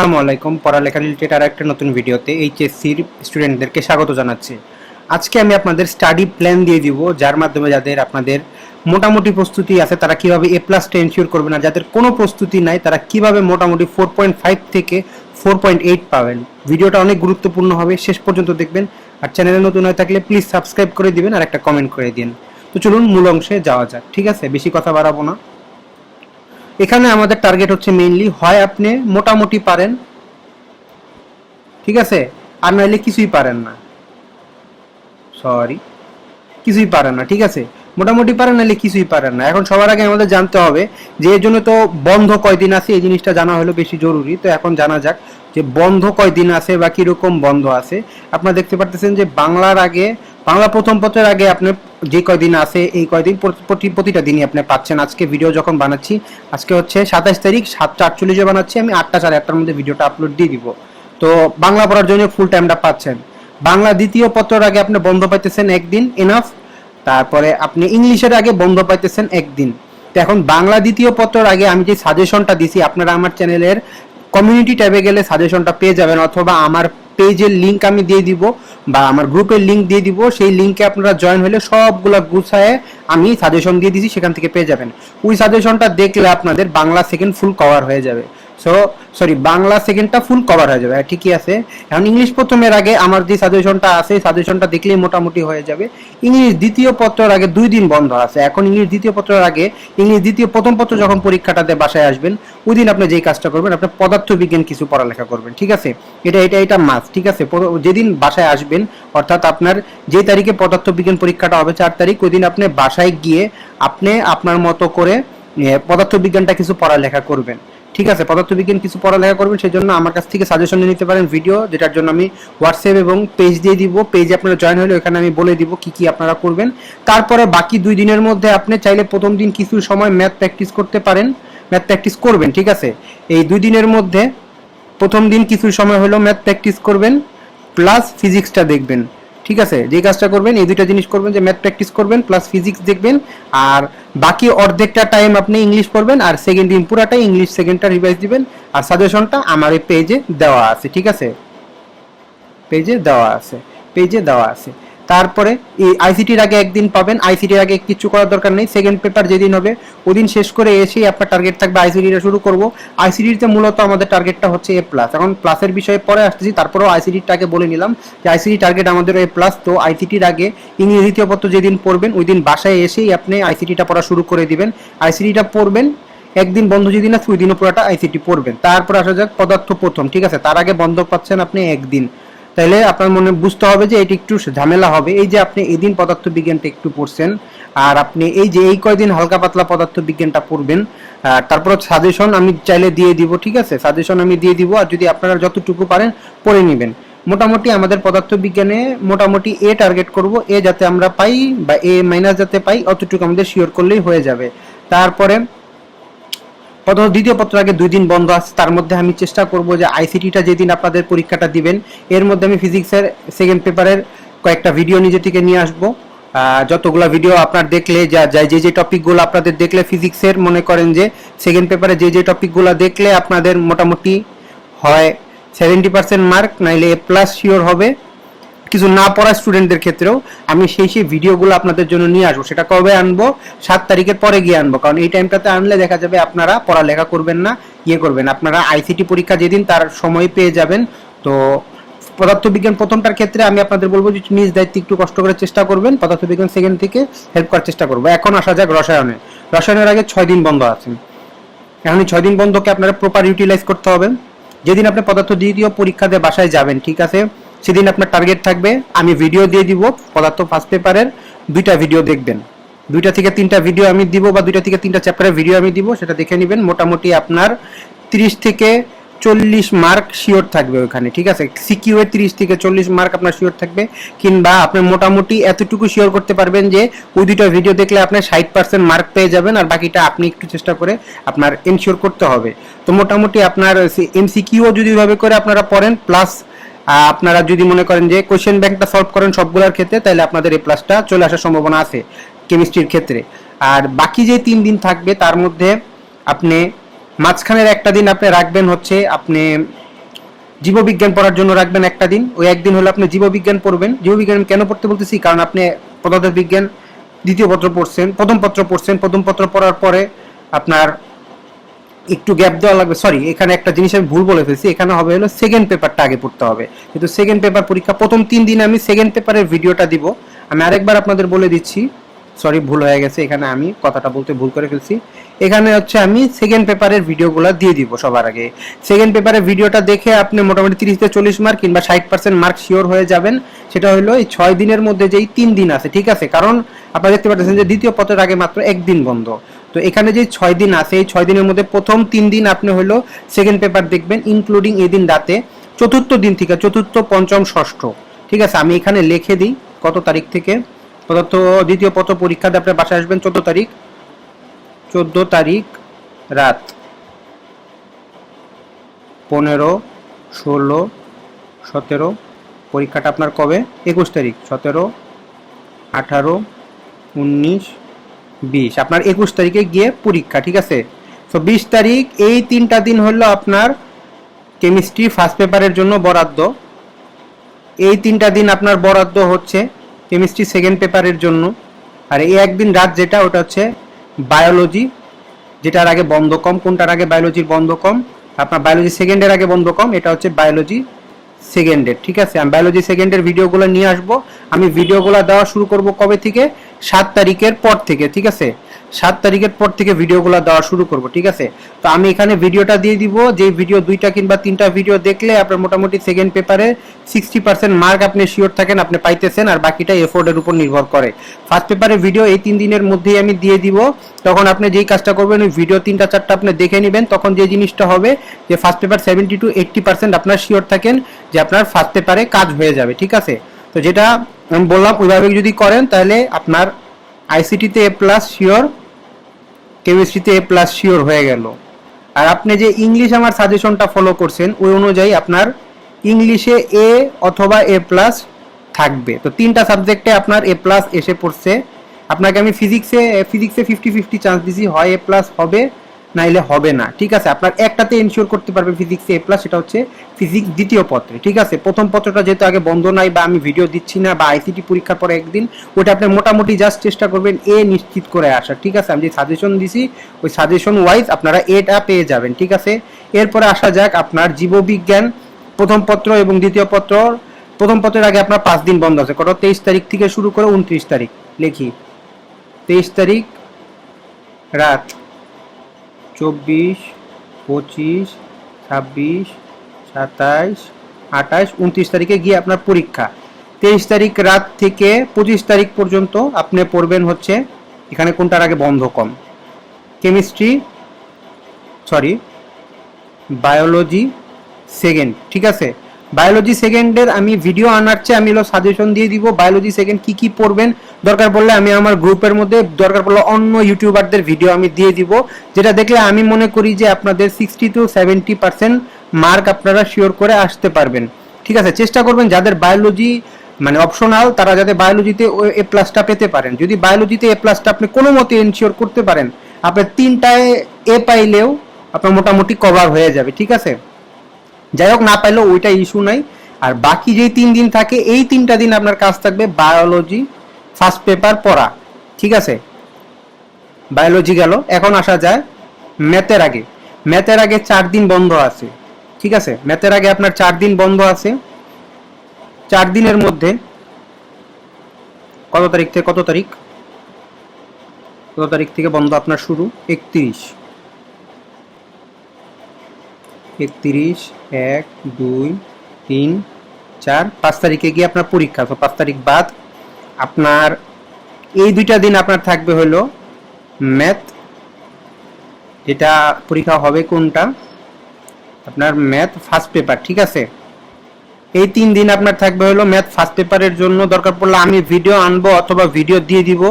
আসসালামু আলাইকুম। পড়ালেখা রিলেটেড আর একটা নতুন ভিডিওতে এইচএসসির স্টুডেন্টদেরকে স্বাগত জানাচ্ছি। আজকে আমি আপনাদের স্টাডি প্ল্যান দিয়ে দিব, যার মাধ্যমে যাদের আপনাদের মোটামুটি প্রস্তুতি আছে, তারা কীভাবে এ প্লাসটা এনশিওর করবেন আর যাদের কোনো প্রস্তুতি নাই, তারা কীভাবে মোটামুটি ফোর পয়েন্ট ফাইভ থেকে ফোর পয়েন্ট এইট পাবেন। ভিডিওটা অনেক গুরুত্বপূর্ণ হবে, শেষ পর্যন্ত দেখবেন। আর চ্যানেলে নতুন হয়ে থাকলে প্লিজ সাবস্ক্রাইব করে দিবেন আর একটা কমেন্ট করে দিন। তো চলুন মূল অংশে যাওয়া যাক, ঠিক আছে? বেশি কথা বাড়াবো না। এখানে আমাদের টার্গেট হচ্ছে মেইনলি হয় আপনি মোটামুটি পারেন, ঠিক আছে? আর নাইলে কিছুই পারেন না। সরি কিছুই পারেন না, ঠিক আছে? মোটামুটি পারেন নাহলে কিছুই পারেন না। এখন সবার আগে আমাদের জানতে হবে যে এর জন্য তো বন্ধ কয়দিন আছে, এই জিনিসটা জানা হলো বেশি জরুরি। তো এখন জানা যাক যে বন্ধ কয়দিন আছে বা কীরকম বন্ধ আছে। আপনারা দেখতে পারতেছেন যে বাংলার আগে বাংলা প্রথম পত্রের আগে আপনি যে কয়দিন আছে, এই কয়দিন প্রতি- প্রতি- প্রতিটা দিনই আপনি পাচ্ছেন। আজকে ভিডিও যখন বানাচ্ছি, আজকে হচ্ছে সাতাশ তারিখ, সাতটা আটচল্লিশে বানাচ্ছি, আমি আটটা সাড়ে আটটার মধ্যে ভিডিওটা আপলোড দিয়ে দিব। তো বাংলা পড়ার জন্য ফুল টাইমটা পাচ্ছেন। বাংলা দ্বিতীয় পত্রের আগে আপনি বন্ধ পাইতেছেন একদিন এনাফ তারপরে আপনি ইংলিশের আগে বন্ধ পাইতেছেন একদিন। তো এখন বাংলা দ্বিতীয় পত্রের আগে আমি যে সাজেশনটা দিছি, আপনারা আমার চ্যানেলের কমিউনিটি ট্যাবে গেলে সাজেশনটা পেয়ে যাবেন, অথবা আমার পেজের লিঙ্ক আমি দিয়ে দিব। বা আমার গ্রুপের লিঙ্ক দিয়ে দিব, সেই লিঙ্কে আপনারা জয়েন হলে সবগুলো গুছায় আমি সাজেশন দিয়ে দিছি, সেখান থেকে পেয়ে যাবেন। ওই সাজেশনটা দেখলে আপনাদের বাংলা সেকেন্ড ফুল কভার হয়ে যাবে। সো সরি বাংলা সেকেন্ডটা ফুল কভার হয়ে যাবে, ঠিকই আছে। এখন ইংলিশ প্রথমের আগে আমার যে সাজেশনটা আছে সাজেশনটা দেখলেই মোটামুটি হয়ে যাবে। ইংলিশ দ্বিতীয় পত্রের আগে দুই দিন বন্ধ আছে। এখন ইংলিশ দ্বিতীয় পত্রের আগে ইংলিশ দ্বিতীয় প্রথম পত্র যখন পরীক্ষাটাতে বাসায় আসবেন ওই দিন আপনি যেই কাজটা করবেন আপনার পদার্থবিজ্ঞান কিছু পড়ালেখা করবেন, ঠিক আছে? এটা এটা এটা মাস ঠিক আছে? যেদিন বাসায় আসবেন, অর্থাৎ আপনার যে তারিখে পদার্থবিজ্ঞান পরীক্ষাটা হবে, চার তারিখ ওই দিন আপনি বাসায় গিয়ে আপনি আপনার মতো করে পদার্থবিজ্ঞানটা কিছু পড়ালেখা করবেন। ঠিক আছে, পদার্থবিজ্ঞান কিছু পড়ালেখা করবেন সেই জন্য আমার কাছ থেকে সাজেশন নিতে পারেন ভিডিও যেটার জন্য আমি হোয়াটসঅ্যাপ এবং পেজ দিয়ে দিব। পেজে আপনারা জয়েন হলে ওখানে আমি বলে দিব কি কি আপনারা করবেন। তারপরে বাকি দুই দিনের মধ্যে আপনি চাইলে প্রথম দিন কিছু সময় ম্যাথ প্র্যাকটিস করতে পারেন ম্যাথ প্র্যাকটিস করবেন, ঠিক আছে? এই দুই দিনের মধ্যে প্রথম দিন কিছু সময় হলো ম্যাথ প্র্যাকটিস করবেন প্লাস ফিজিক্সটা দেখবেন। ঠিক আছে? যে কাজটা করবেন, এই দুইটা জিনিস করবেন, যে ম্যাথ প্র্যাকটিস করবেন প্লাস ফিজিক্স দেখবেন, আর বাকি অর্ধেকটা টাইম আপনি ইংলিশ পড়বেন, আর সেকেন্ড দিন পুরাটাই ইংলিশ সেকেন্ডটা রিভাইজ দিবেন, আর সাজেশনটা আমার এই পেজে দেওয়া আছে, ঠিক আছে? পেজে দেওয়া আছে পেজে দেওয়া আছে। তারপরে এই আইসিটির আগে একদিন পাবেন আইসিটির আগে কিছু করার দরকার নেই সেকেন্ড পেপার যেদিন হবে ওদিন শেষ করে এসেই আপনার টার্গেট থাকবে আইসিটিটা শুরু করব আইসিটিতে মূলত আমাদের টার্গেটটা হচ্ছে এ প্লাস এখন প্লাসের বিষয়ে পরে আসতেছি তারপরেও আইসিটিটাকে বলে নিলাম যে আইসিটি টার্গেট আমাদের এ প্লাস তো আইসিটির আগে ইংরেজি পত্র যেদিন পড়বেন ওই দিন বাসায় এসেই আপনি আইসিটিটা পড়া শুরু করে দিবেন আইসিটিটা পড়বেন একদিন বন্ধ যেদিন আছে ওই দিনও পুরোটা আইসিটি পড়বেন তারপর আসা যাক পদার্থ প্রথম ঠিক আছে তার আগে বন্ধ পাচ্ছেন আপনি একদিন তাহলে আপনার মনে বুঝতে হবে যে এটি একটু ঝামেলা হবে। এই যে আপনি এদিন পদার্থ বিজ্ঞানটা একটু পড়ছেন, আর আপনি এই যে এই কয়দিন হালকা পাতলা পদার্থ বিজ্ঞানটা পড়বেন তারপর সাজেশন আমি চাইলে দিয়ে দিব, ঠিক আছে? সাজেশন আমি দিয়ে দিব, আর যদি আপনারা যতটুকু পারেন পড়ে নেবেন। মোটামুটি আমাদের পদার্থবিজ্ঞানে মোটামুটি এ টার্গেট করব এ যাতে আমরা পাই বা এ মাইনাস যাতে পাই, অতটুকু আমাদের শিওর করলেই হয়ে যাবে। তারপরে প্রথম দ্বিতীয় পত্র আগে দুই দিন বন্ধ আছে, তার মধ্যে আমি চেষ্টা করব যে আইসিটিটা যেদিন আপনাদের পরীক্ষাটা দিবেন, এর মধ্যে আমি ফিজিক্সের সেকেন্ড পেপারের কয়েকটা ভিডিও নিজে থেকে নিয়ে আসব। যতগুলা ভিডিও আপনার দেখলে, যা যা- যে যে টপিকগুলো আপনাদের দেখলে ফিজিক্সের, মনে করেন যে সেকেন্ড পেপারে যে যে টপিকগুলো দেখলে আপনাদের মোটামুটি হয় সেভেন্টি পার্সেন্ট মার্ক নাইলে এ প্লাস শিওর হবে। কিছু না পড়া স্টুডেন্টদের ক্ষেত্রেও আমি সেই সেই ভিডিওগুলো আপনাদের জন্য নিয়ে আসব। সেটা কবে আনব? সাত তারিখের পরে গিয়ে আনব। কারণ এই টাইমটাতে আনলে দেখা যাবে আপনারা পড়ালেখা করবেন না ইয়ে করবেন আপনারা আইসিটি পরীক্ষা যেদিন তার সময় পেয়ে যাবেন। তো পদার্থবিজ্ঞান প্রথমটার ক্ষেত্রে আমি আপনাদের বলব যে নিজ দায়িত্বে একটু কষ্ট করে চেষ্টা করবেন। পদার্থবিজ্ঞান সেকেন্ড থেকে হেল্প করার চেষ্টা করব। এখন আসা যাক রসায়নে। রসায়নের আগে ছয় দিন বন্ধ আছে। এখন এই ছয় দিন বন্ধকে আপনারা প্রপার ইউটিলাইজ করতে হবে। যেদিন আপনি পদার্থ দ্বিতীয় পরীক্ষা দিয়ে বাসায় যাবেন, ঠিক আছে? সেদিন আপনার টার্গেট থাকবে, আমি ভিডিও দিয়ে দিব, পদার্থ ফার্স্ট পেপারের দুইটা ভিডিও দেখবেন। দুইটা থেকে তিনটা ভিডিও আমি দিব বা দুইটা থেকে তিনটা চ্যাপ্টারের ভিডিও আমি দিব, সেটা দেখে নেবেন, মোটামুটি আপনার তিরিশ থেকে চল্লিশ মার্ক শিওর থাকবে ওখানে ঠিক আছে? সিকিউ এর তিরিশ থেকে চল্লিশ মার্ক আপনার শিওর থাকবে, কিংবা আপনি মোটামুটি এতটুকু শিওর করতে পারবেন যে, ওই দুইটা ভিডিও দেখলে আপনার ষাট পার্সেন্ট মার্ক পেয়ে যাবেন, আর বাকিটা আপনি একটু চেষ্টা করে আপনার এনশিওর করতে হবে। তো মোটামুটি আপনার এমসিকিউ যদি ওইভাবে করে আপনারা পড়েন প্লাস আপনারা যদি মনে করেন যে কোয়েশ্চেন ব্যাংকটা সলভ করেন সবগুলোর ক্ষেত্রে, তাহলে আপনাদের এই প্লাসটা চলে আসার সম্ভাবনা আছে কেমিস্ট্রির ক্ষেত্রে। আর বাকি যে তিন দিন থাকবে, তার মধ্যে আপনি মাঝখানের একটা দিন আপনি রাখবেন হচ্ছে আপনি জীববিজ্ঞান পড়ার জন্য রাখবেন একটা দিন। ওই একদিন হলো আপনি জীববিজ্ঞান পড়বেন। জীববিজ্ঞান কেন পড়তে বলতেছি? কারণ আপনি পদার্থ বিজ্ঞান দ্বিতীয় পত্র পড়ছেন, প্রথম পত্র পড়ছেন, প্রথম পত্র পড়ার পরে আপনার একটু গ্যাপ দেওয়া লাগবে। সরি এখানে একটা জিনিস আমি ভুল বলে ফেলছি। এখানে হবে হলো সেকেন্ড পেপারটা আগে পড়তে হবে। কিন্তু সেকেন্ড পেপার পরীক্ষা, প্রথম তিন দিন আমি সেকেন্ড পেপারের ভিডিওটা দিব। আমি আরেকবার আপনাদের বলে দিচ্ছি। সরি ভুল হয়ে গেছে। এখানে আমি কথাটা বলতে ভুল করে ফেলছি। এখানে হচ্ছে আমি সেকেন্ড পেপারের ভিডিওগুলো দিয়ে দিব সবার আগে। সেকেন্ড পেপারের ভিডিওটা দেখে আপনি মোটামুটি তিরিশ থেকে চল্লিশ মার্ক কিংবা ষাট পার্সেন্ট মার্ক শিওর হয়ে যাবেন। সেটা হলো এই ছয় দিনের মধ্যে যেই তিন দিন আছে, ঠিক আছে? কারণ আপনারা দেখতে পাচ্ছেন যে দ্বিতীয় পত্রের আগে মাত্র একদিন বন্ধ। তো এখানে যে ছয় দিন আছে, এই ছয় দিনের মধ্যে প্রথম তিন দিন আপনি হলো সেকেন্ড পেপার দেখবেন ইনক্লুডিং এই দিন রাতে। চতুর্থ দিন থেকে, চতুর্থ, পঞ্চম, ষষ্ঠ। ঠিক আছে? আমি এখানে লিখে দিই কত তারিখ থেকে। পদার্থ দ্বিতীয় পত্র পরীক্ষাতে আপনার বাসায় আসবেন চোদ্দ তারিখ। চোদ্দ তারিখ রাত পনেরো, ষোলো, সতেরো। পরীক্ষাটা আপনার কবে? একুশ তারিখ। সতেরো, আঠারো, উনিশ বিশ। আপনার একুশ তারিখে গিয়ে পরীক্ষা, ঠিক আছে? তো বিশ তারিখ, এই তিনটা দিন হলো আপনার কেমিস্ট্রি ফার্স্ট পেপারের জন্য বরাদ্দ। এই তিনটা দিন আপনার বরাদ্দ হচ্ছে কেমিস্ট্রি সেকেন্ড পেপারের জন্য। আর এই একদিন রাত যেটা, ওটা হচ্ছে বায়োলজি যেটার আগে বন্ধ কম। কোনটার আগে বায়োলজির বন্ধ কম? আপনার বায়োলজি সেকেন্ডের আগে বন্ধ কম, এটা হচ্ছে বায়োলজি সেকেন্ডের ঠিক আছে? আমি বায়োলজি সেকেন্ডের ভিডিওগুলো নিয়ে আসব। আমি ভিডিওগুলো দেওয়া শুরু করব কবে থেকে? সাত তারিখের পর থেকে, ঠিক আছে? সাত তারিখের পর থেকে ভিডিওগুলো দেওয়া শুরু করব, ঠিক আছে? তো আমি এখানে ভিডিওটা দিয়ে দিব, যে ভিডিও দুইটা কিংবা তিনটা ভিডিও দেখলে আপনার মোটামুটি সেকেন্ড পেপারে সিক্সটি পার্সেন্ট মার্ক আপনি শিওর থাকেন, আপনি পাইতেছেন, আর বাকিটা এফোর্ডের উপর নির্ভর করে। ফার্স্ট পেপারে ভিডিও এই তিন দিনের মধ্যেই আমি দিয়ে দিব, তখন আপনি যেই কাজটা করবেন, ওই ভিডিও তিনটা, চারটা আপনি দেখে নেবেন, তখন যে জিনিসটা হবে, যে first paper seventy to eighty percent আপনার শিওর থাকেন, যে আপনার ফার্স্ট পেপারে কাজ হয়ে যাবে, ঠিক আছে? তো যেটা আমি বললাম ওইভাবে যদি করেন, তাহলে আপনার আইসিটিতে এ প্লাস শিওর কেমিস্ট্রিতে এ প্লাস শিওর হয়ে গেল। আর আপনি যে ইংলিশ আমার সাজেশনটা ফলো করছেন, ওই অনুযায়ী আপনার ইংলিশে এ অথবা এ প্লাস থাকবে। তো তিনটা সাবজেক্টে আপনার এ প্লাস এসে পড়ছে। আপনাকে আমি ফিজিক্সে ফিজিক্সে ফিফটি ফিফটি চান্স দিছি, হয় এ প্লাস হবে নাইলে হবে না। ঠিক আছে? আপনার একটাতে এনশিওর করতে পারবেন ফিজিক্সে এ প্লাস সেটা হচ্ছে ফিজিক্স দ্বিতীয় পত্রে। ঠিক আছে? প্রথম পত্রটা যেহেতু আগে বন্ধ নাই বা আমি ভিডিও দিচ্ছি না বা আইসিটি পরীক্ষার পরে একদিন ওটা আপনি মোটামুটি জাস্ট চেষ্টা করবেন এ নিশ্চিত করে আসার। ঠিক আছে? আমি যে সাজেশন দিছি, ওই সাজেশন ওয়াইজ আপনারা এটা পেয়ে যাবেন। ঠিক আছে? এরপরে আসা যাক আপনার জীববিজ্ঞান, প্রথম পত্র এবং দ্বিতীয় পত্র। প্রথম পত্রের আগে আপনার পাঁচ দিন বন্ধ আছে। কত? তেইশ তারিখ থেকে শুরু করে উনত্রিশ তারিখ। লিখি। তেইশ তারিখ রাত। চব্বিশ, পঁচিশ, ছাব্বিশ, সাতাইশ, আঠাইশ, উনত্রিশ তারিখে গিয়ে আপনার পরীক্ষা। তেইশ তারিখ রাত থেকে পঁচিশ তারিখ পর্যন্ত আপনি পড়বেন হচ্ছে এখানে কোনটার আগে বন্ধ কম। কেমিস্ট্রি, সরি, বায়োলজি, সেকেন্ড, ঠিক আছে? বায়োলজি সেকেন্ডের আমি ভিডিও আনার চেয়ে আমি হলো সাজেশন দিয়ে দিব বায়োলজি সেকেন্ড কি কি পড়বেন। দরকার পড়লে আমি আমার গ্রুপের মধ্যে, দরকার পড়লে অন্য ইউটিউবারদের ভিডিও আমি দিয়ে দিব, যেটা দেখলে আমি মনে করি যে আপনাদের sixty to seventy percent mark আপনারা শিওর করে আসতে পারবেন। ঠিক আছে, চেষ্টা করবেন যাদের বায়োলজি মানে অপশনাল তারা যাতে বায়োলজিতে এ প্লাসটা পেতে পারেন। যদি বায়োলজিতে এ প্লাসটা আপনি কোনো মতে এনশিওর করতে পারেন, আপনার তিনটায় এ পাইলেও আপনার মোটামুটি কভার হয়ে যাবে, ঠিক আছে? যাই হোক, না পাইলেও ওইটা ইস্যু নাই। আর বাকি যেই তিন দিন থাকে, এই তিনটা দিন আপনার কাজ থাকবে বায়োলজি ফার্স্ট পেপার পড়া। ঠিক আছে? বায়োলজি গেল। এখন আসা যায় ম্যাথের আগে। ম্যাথের আগে চার দিন বন্ধ আছে। ঠিক আছে? ম্যাথের আগে আপনার চার দিন বন্ধ আছে। চার দিনের মধ্যে কত তারিখ থেকে, কত তারিখ? কত তারিখ থেকে বন্ধ আপনার শুরু? একত্রিশ। একত্রিশ, এক, দুই, তিন, চার। পাঁচ তারিখে গিয়ে আপনার পরীক্ষা, তো পাঁচ তারিখ বাদ। আপনার এই দুইটা দিন আপনার থাকবে হলো ম্যাথ এটা পরীক্ষা হবে কোনটা? আপনার ম্যাথ ফার্স্ট পেপার ঠিক আছে? এই তিন দিন আপনার থাকবে হলো ম্যাথ ফার্স্ট পেপারের জন্য দরকার পড়লে আমি ভিডিও আনব অথবা ভিডিও দিয়ে দিব।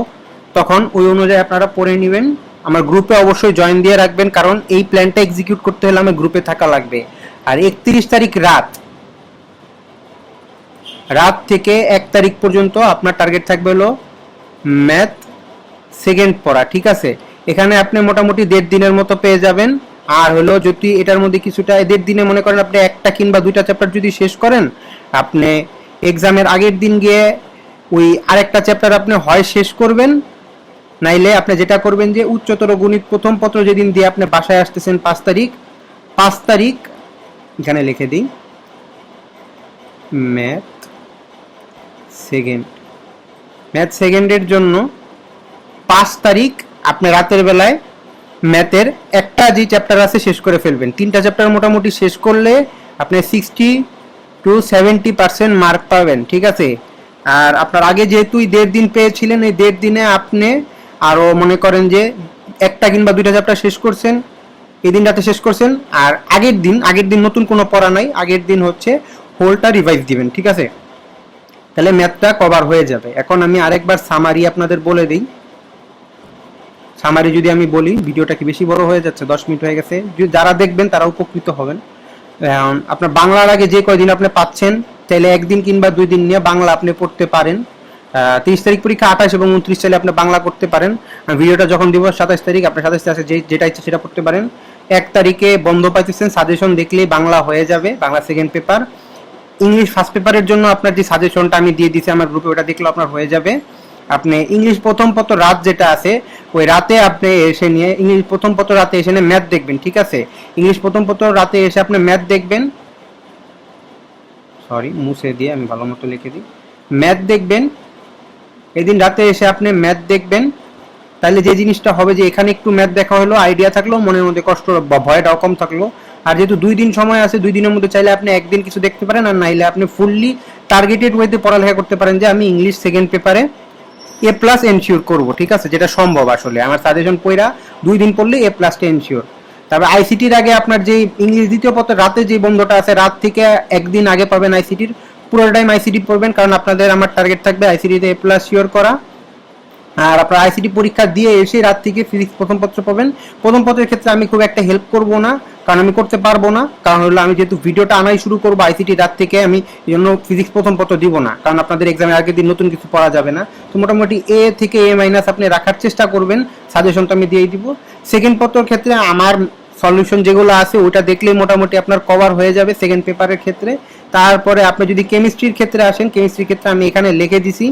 তখন ওই অনুযায়ী আপনারা পড়ে নেবেন। আমার গ্রুপে অবশ্যই জয়েন দিয়ে রাখবেন, কারণ এই প্ল্যানটা এক্সিকিউট করতে হলে আমার গ্রুপে থাকা লাগবে। আর একত্রিশ তারিখ রাত রাত থেকে এক তারিখ পর্যন্ত আপনার টার্গেট থাকবে হলো ম্যাথ সেকেন্ড পড়া, ঠিক আছে? এখানে আপনি মোটামুটি দেড় দিনের মতো পেয়ে যাবেন। আর হলো যদি এটার মধ্যে কিছুটা, দেড় দিনে মনে করেন আপনি একটা কিংবা দুইটা চ্যাপ্টার যদি শেষ করেন, আপনি এক্সামের আগের দিন গিয়ে ওই আরেকটা চ্যাপ্টার আপনি হয় শেষ করবেন। নাইলে আপনি যেটা করবেন যে উচ্চতর গণিত প্রথম পত্র যেদিন দিয়ে আপনি বাসায় আসতেছেন পাঁচ তারিখ পাঁচ তারিখ, এখানে লিখে দিই ম্যাথ সেকেন্ড ম্যাথ সেকেন্ডের জন্য পাঁচ তারিখ আপনি রাতের বেলায় ম্যাথের একটা যে চ্যাপ্টার আছে শেষ করে ফেলবেন। তিনটা চ্যাপ্টার মোটামুটি শেষ করলে আপনি sixty to seventy percent mark পাবেন, ঠিক আছে? আর আপনার আগে যেহেতু দেড় দিন পেয়েছিলেন, এই দেড় দিনে আপনি আরও মনে করেন যে একটা কিংবা দুইটা চ্যাপ্টার শেষ করছেন, এই দিনটাতে শেষ করছেন, আর আগের দিন আগের দিন নতুন কোনো পড়া নাই, আগের দিন হচ্ছে হোলটা রিভাইজ দিবেন, ঠিক আছে? তাহলে ম্যাথটা কভার হয়ে যাবে। এখন আমি আরেকবার সামারি আপনাদের বলে দিই। সামারি যদি আমি বলি, ভিডিওটা কি বেশি বড় হয়ে যাচ্ছে? দশ মিনিট হয়ে গেছে। যারা দেখবেন, তারা উপকৃত হবেন। আপনার বাংলার আগে যে কয়দিন আপনি পাচ্ছেন, তাহলে একদিন কিংবা দুই দিন নিয়ে বাংলা আপনি পড়তে পারেন। তিরিশ তারিখ পরীক্ষা, আঠাশ এবং উনত্রিশ সালে আপনি বাংলা করতে পারেন। ভিডিওটা যখন দিব, সাতাশ তারিখ আপনি সাতাশ তারিখে যে যেটা ইচ্ছে সেটা পড়তে পারেন। এক তারিখে বন্ধ পাইতেছেন সাজেশন দেখলেই বাংলা হয়ে যাবে, Bangla second paper English first পেপারের জন্য আপনার যে সাজেশনটা আমি দিয়ে দিছি আমার গ্রুপে ওটা দেখলে আপনার হয়ে যাবে। আপনি ইংলিশ প্রথম পত্র রাত যেটা আছে, ওই রাতে আপনি এসে নিয়ে ইংলিশ প্রথম পত্র রাতে এসে নিয়ে ম্যাথ দেখবেন, ঠিক আছে? ইংলিশ প্রথম পত্র রাতে এসে আপনি ম্যাথ দেখবেন। সরি মুছে দিয়ে আমি ভালো মতো লিখে দিই। ম্যাথ দেখবেন এদিন রাতে এসে আপনি ম্যাথ দেখবেন। তাহলে যে জিনিসটা হবে যে এখানে একটু ম্যাথ দেখা হলো, আইডিয়া থাকল, মনের মধ্যে কষ্ট বা ভয়টাও কম থাকল। আর যেহেতু দুই দিন সময় আছে, দুই দিনের মধ্যে চাইলে আপনি একদিন কিছু দেখতে পারেন, আর নাইলে আপনি ফুললি টার্গেটেড ওয়েতে পড়ালেখা করতে পারেন যে আমি ইংলিশ সেকেন্ড পেপারে এ প্লাস এনশিওর করব, ঠিক আছে? যেটা সম্ভব আসলে। আমার সাজেশন পইরা দুই দিন পড়লে এ প্লাসটা এনশিওর তারপর আইসিটির আগে আপনার যে ইংলিশ দ্বিতীয় পত্র, রাতে যে বন্ধটা আছে, রাত থেকে একদিন আগে পাবেন আইসিটির পুরো টাইম আইসিটি পড়বেন, কারণ আপনাদের আমার টার্গেট থাকবে আইসিটিতে এ প্লাস শিওর করা। আর আপনার আইসিডি পরীক্ষা দিয়ে এসে রাত থেকে ফিজিক্স প্রথম পত্র পাবেন। প্রথম পত্রের ক্ষেত্রে আমি খুব একটা হেল্প করব না, কারণ আমি করতে পারব না। কারণ হলো আমি যেহেতু ভিডিওটা আনাই শুরু করব আইসিটি রাত থেকে, আমি এই জন্য ফিজিক্স প্রথম পত্র দিব না। কারণ আপনাদের এক্সামের আগের দিন নতুন কিছু পড়া যাবে না। তো মোটামুটি এ থেকে এ মাইনাস আপনি রাখার চেষ্টা করবেন সাজেশনটা আমি দিয়ে দিব। সেকেন্ড পত্রের ক্ষেত্রে আমার সলিউশন যেগুলো আছে ওটা দেখলেই মোটামুটি আপনার কভার হয়ে যাবে সেকেন্ড পেপারের ক্ষেত্রে। তারপরে আপনি যদি কেমিস্ট্রির ক্ষেত্রে আসেন, কেমিস্ট্রির ক্ষেত্রে আমি এখানে লিখে দিছি।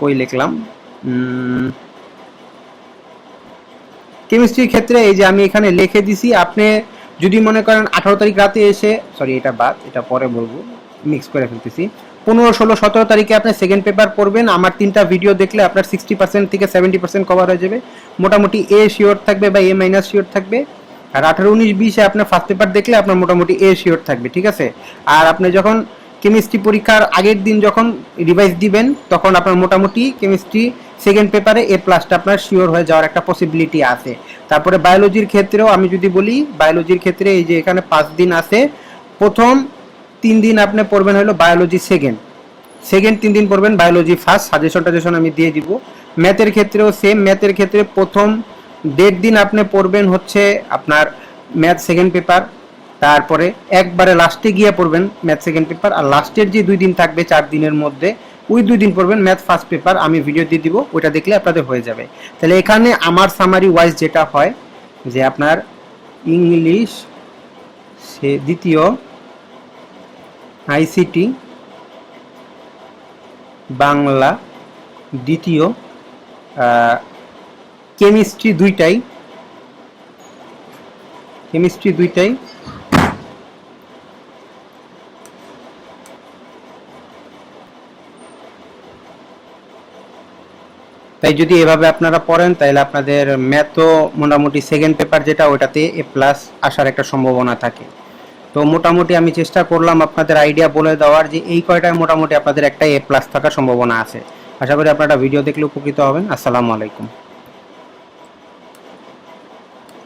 কই লিখলাম? কেমিস্ট্রির ক্ষেত্রে এই যে আমি এখানে লিখে দিছি, আপনি যদি মনে করেন আঠারো তারিখ রাতে এসে সরি এটা বাদ, এটা পরে বলব মিক্স করে ফেলতেছি। পনেরো, ষোলো, সতেরো তারিখে আপনি সেকেন্ড পেপার পড়বেন, আমার তিনটা ভিডিও দেখলে আপনার সিক্সটি পার্সেন্ট থেকে সেভেন্টি পার্সেন্ট কভার হয়ে যাবে। মোটামুটি এ শিওর থাকবে বা এ মাইনাস শিওর থাকবে। আর আঠারো উনিশ বিশে আপনার ফার্স্ট পেপার দেখলে আপনার মোটামুটি এ শিওর থাকবে, ঠিক আছে? আর আপনি যখন কেমিস্ট্রি পরীক্ষার আগের দিন যখন রিভাইজ দিবেন, তখন আপনার মোটামুটি কেমিস্ট্রি সেকেন্ড পেপারে এ প্লাসটা আপনার শিওর হয়ে যাওয়ার একটা পসিবিলিটি আছে। তারপরে বায়োলজির ক্ষেত্রেও আমি যদি বলি বায়োলজির ক্ষেত্রে এই যে এখানে পাঁচ দিন আছে, প্রথম তিন দিন আপনি পড়বেন হলো বায়োলজি সেকেন্ড সেকেন্ড তিন দিন পড়বেন বায়োলজি ফার্স্ট সাজেশন টাজেশন আমি দিয়ে দিব। ম্যাথের ক্ষেত্রেও সেম ম্যাথের ক্ষেত্রে প্রথম দেড় দিন আপনি পড়বেন হচ্ছে আপনার ম্যাথ সেকেন্ড পেপার তারপরে একবারে লাস্টে গিয়ে পড়বেন ম্যাথ সেকেন্ড পেপার আর লাস্টের যে দুই দিন থাকবে চার দিনের মধ্যে, ওই দুই দিন পড়বেন ম্যাথ ফার্স্ট পেপার আমি ভিডিও দিয়ে দিব, ওইটা দেখলে আপনাদের হয়ে যাবে। তাহলে এখানে আমার সামারি ওয়াইজ যেটা হয়, যে আপনার ইংলিশ সে দ্বিতীয় আইসিটি বাংলা, দ্বিতীয় কেমিস্ট্রি দুইটাই। কেমিস্ট্রি দুইটাই। তাই যদি এভাবে আপনারা পড়েন তাহলে আপনাদের ম্যাথও মোটামুটি সেকেন্ড পেপার যেটা ওটাতে এ প্লাস আসার একটা সম্ভাবনা থাকে। তো মোটামুটি আমি চেষ্টা করলাম আপনাদের আইডিয়া বলে দেওয়ার যে এই কয়টায় মোটামুটি আপনাদের একটা এ প্লাস থাকার সম্ভাবনা আছে। আশা করি আপনারা ভিডিও দেখলে উপকৃত হবেন। আসসালামু আলাইকুম।